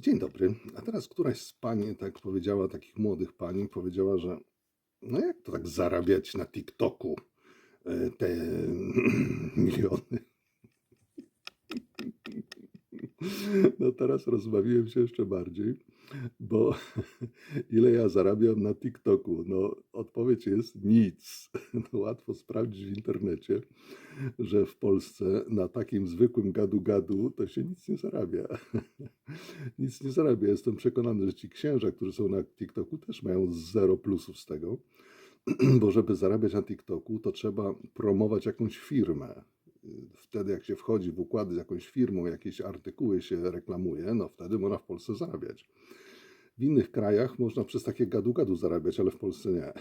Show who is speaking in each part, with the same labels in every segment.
Speaker 1: Dzień dobry. A teraz któraś z pań tak powiedziała, takich młodych pań, powiedziała, że no jak to tak zarabiać na TikToku e, te miliony? No teraz rozbawiłem się jeszcze bardziej, bo ile ja zarabiam na TikToku? No odpowiedź jest nic. No, łatwo sprawdzić w internecie, że w Polsce na takim zwykłym gadu-gadu to się nic nie zarabia. Nic nie zarabia. Jestem przekonany, że ci księża, którzy są na TikToku też mają zero plusów z tego, bo żeby zarabiać na TikToku, to trzeba promować jakąś firmę. Wtedy jak się wchodzi w układy z jakąś firmą, jakieś artykuły się reklamuje, no wtedy można w Polsce zarabiać. W innych krajach można przez takie gadu-gadu zarabiać, ale w Polsce nie.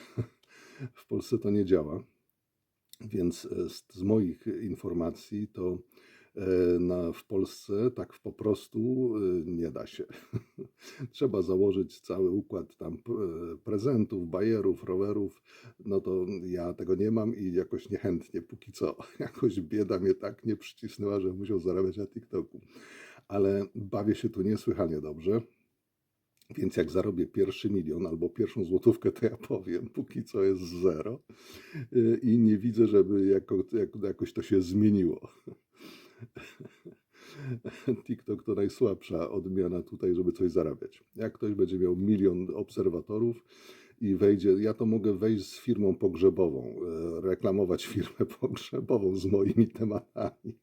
Speaker 1: W Polsce to nie działa. Więc e, z, z moich informacji to e, na, w Polsce tak po prostu e, nie da się. Trzeba założyć cały układ tam e, prezentów, bajerów, rowerów. No to ja tego nie mam i jakoś niechętnie, póki co. Jakoś bieda mnie tak nie przycisnęła, że musiał zarabiać na TikToku. Ale bawię się tu niesłychanie dobrze. Więc jak zarobię pierwszy milion albo pierwszą złotówkę, to ja powiem, póki co jest zero Y, i nie widzę, żeby jako, jak, jakoś to się zmieniło. TikTok to najsłabsza odmiana tutaj, żeby coś zarabiać. Jak ktoś będzie miał milion obserwatorów i wejdzie, ja to mogę wejść z firmą pogrzebową, e, reklamować firmę pogrzebową z moimi tematami.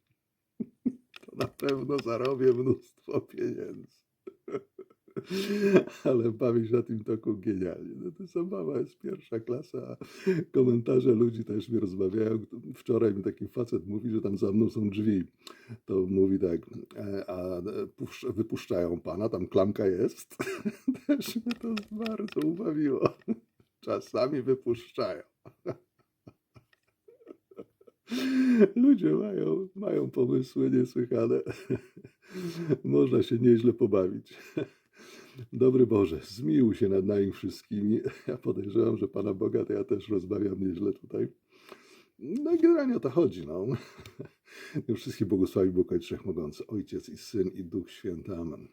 Speaker 1: To na pewno zarobię mnóstwo pieniędzy. Ale bawię się na tym toku genialnie. No to zabawa jest pierwsza klasa, komentarze ludzi też mnie rozmawiają. Wczoraj mi taki facet mówi, że tam za mną są drzwi. To mówi tak, e, a puszcz- wypuszczają pana, tam klamka jest. Też mnie to bardzo ubawiło. Czasami wypuszczają. Ludzie mają, mają pomysły niesłychane. Można się nieźle pobawić. Dobry Boże, zmiłuj się nad nami wszystkimi. Ja podejrzewam, że Pana Boga to ja też rozmawiam nieźle tutaj. No i generalnie o to chodzi. No. Wszystkich błogosławi Bóg Ojciec Ojciec i Syn i Duch Święty. Amen.